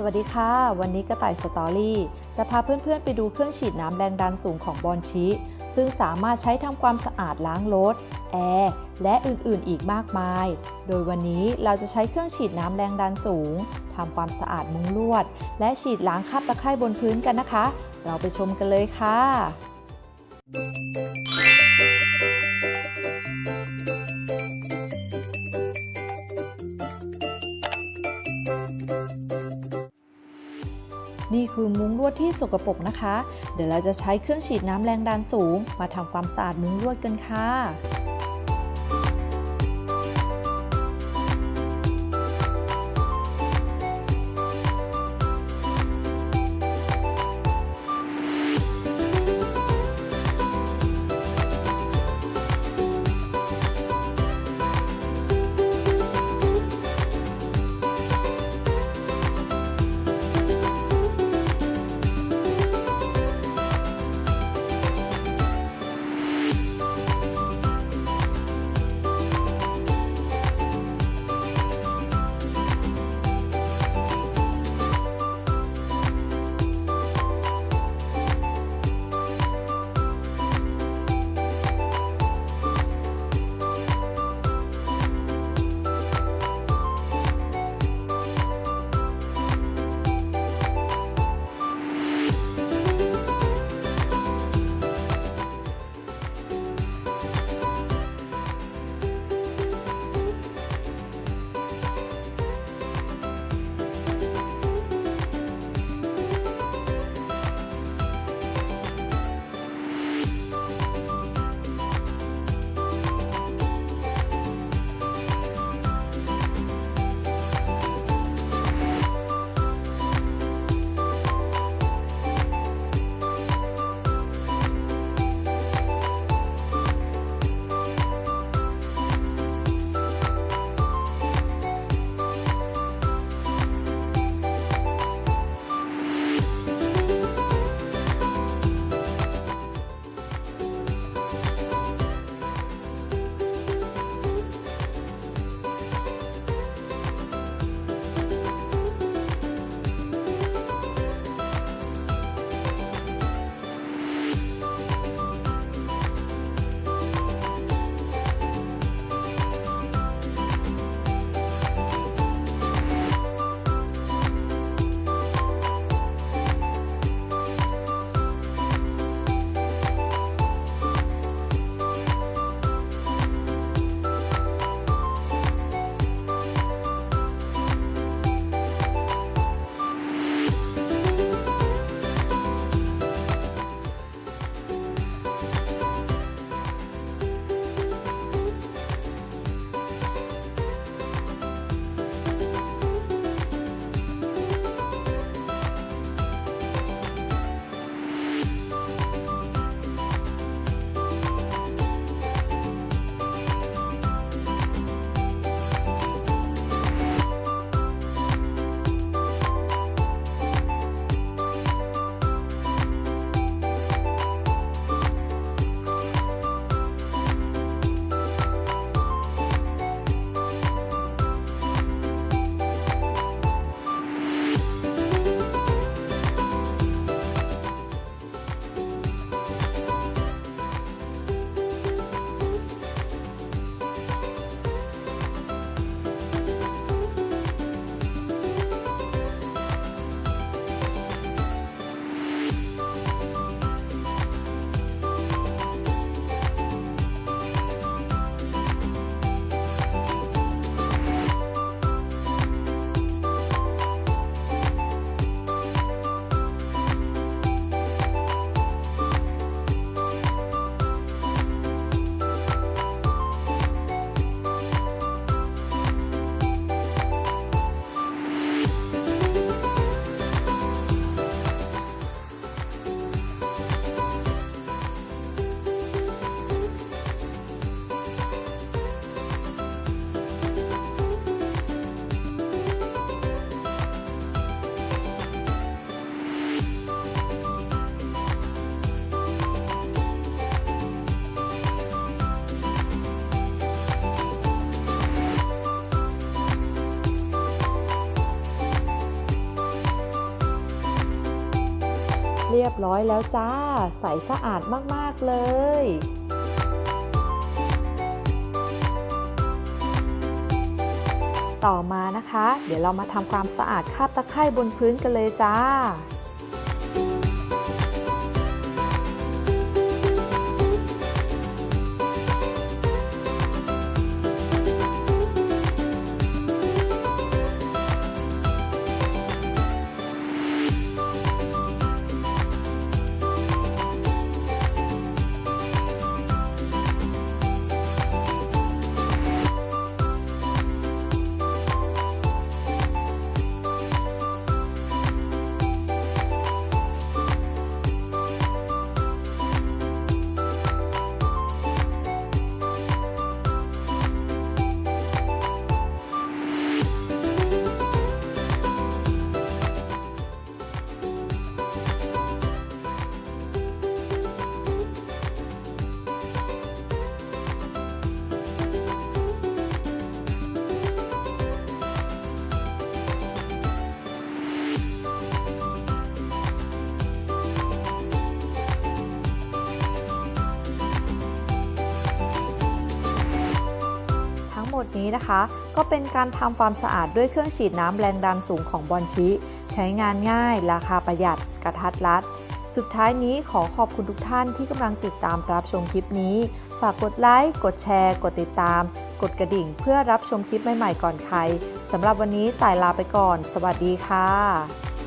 สวัสดีค่ะ วันนี้กระต่ายสตอรี่จะพาเพื่อนๆไปดูเครื่องฉีดน้ำแรงดันสูงของบอนชิซึ่งสามารถใช้ทำความสะอาดล้างรถ แอร์ และอื่นๆอีกมากมาย โดยวันนี้เราจะใช้เครื่องฉีดน้ำแรงดันสูงทำความสะอาดมุ้งลวด และฉีดล้างคราบตะไคร่บนพื้นกันนะคะ เราไปชมกันเลยค่ะ นี่คือมุ้งลวดที่สกปรกนะคะ เดี๋ยวเราจะใช้เครื่องฉีดน้ำแรงดันสูง มาทำความสะอาดมุ้งลวดกันค่ะ ยบร้อยแล้วจ้า ใสสะอาดมาก ๆ เลยต่อมานะคะ เดี๋ยวเรามาทำความสะอาดคราบตะไคร่บนพื้นกันเลยจ้า นี้นะคะ ก็เป็นการทำความสะอาดด้วยเครื่องฉีดน้ำแรงดันสูงของบอนชิ ใช้งานง่าย ราคาประหยัด กระทัดรัด สุดท้ายนี้ขอขอบคุณทุกท่านที่กำลังติดตามรับชมคลิปนี้ ฝากกดไลค์ กดแชร์ กดติดตาม กดกระดิ่ง เพื่อรับชมคลิปใหม่ๆก่อนใครสำหรับวันนี้ต่ายลาไปก่อน สวัสดีค่ะ